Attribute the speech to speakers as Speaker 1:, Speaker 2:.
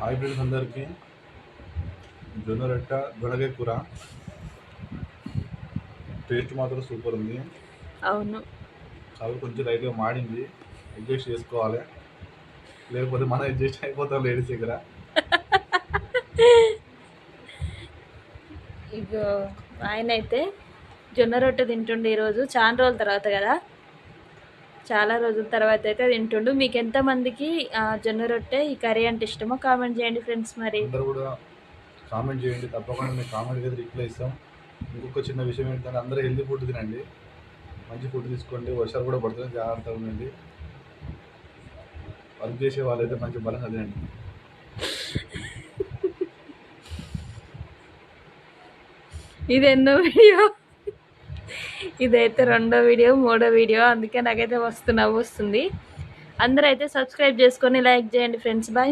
Speaker 1: Hi friends అందరికీ జొన్న రొట్ట దొనగాయ కూర టేస్ట్ మాత్రం సూపర్ ఉంది.
Speaker 2: అవును.
Speaker 1: కాబట్టి కొంచెం లైట్గా మాడింది అడ్జస్ట్ చేసుకోవాలి. లేకపోతే మనం అడ్జస్ట్ అయిపోతాం లేడీస్ దగ్గర.
Speaker 2: ఇగో ఆయన అయితే జొన్న రొట్టె తింటుండు ఈరోజు చాలా రోజుల తర్వాత కదా. చాలా రోజుల తర్వాత అయితే తింటుండు. మీకు ఎంతమందికి జొన్న రొట్టె ఈ కర్రీ అంటే ఇష్టమో కామెంట్ చేయండి ఫ్రెండ్స్ మరి.
Speaker 1: అందరూ కూడా కామెంట్ చేయండి. తప్పకుండా మేము కామెంట్ అయితే రిప్లై ఇస్తాం. ఇంకొక చిన్న విషయం ఏంటంటే అందరూ హెల్తీ ఫుడ్ తినండి. మంచి ఫుడ్ తీసుకోండి. వర్షాలు కూడా పడుతుంది జాగ్రత్తగా ఉండండి. వర్క్ చేసే వాళ్ళైతే మంచి బలంగా తినండి.
Speaker 2: ఇది ఎన్నో వీడియో? ఇదైతే రెండో వీడియో మూడో వీడియో. అందుకే నాకైతే వస్తు నవ్వు వస్తుంది. అందరూ అయితే సబ్స్క్రైబ్ చేసుకొని లైక్ చేయండి ఫ్రెండ్స్ బాయ్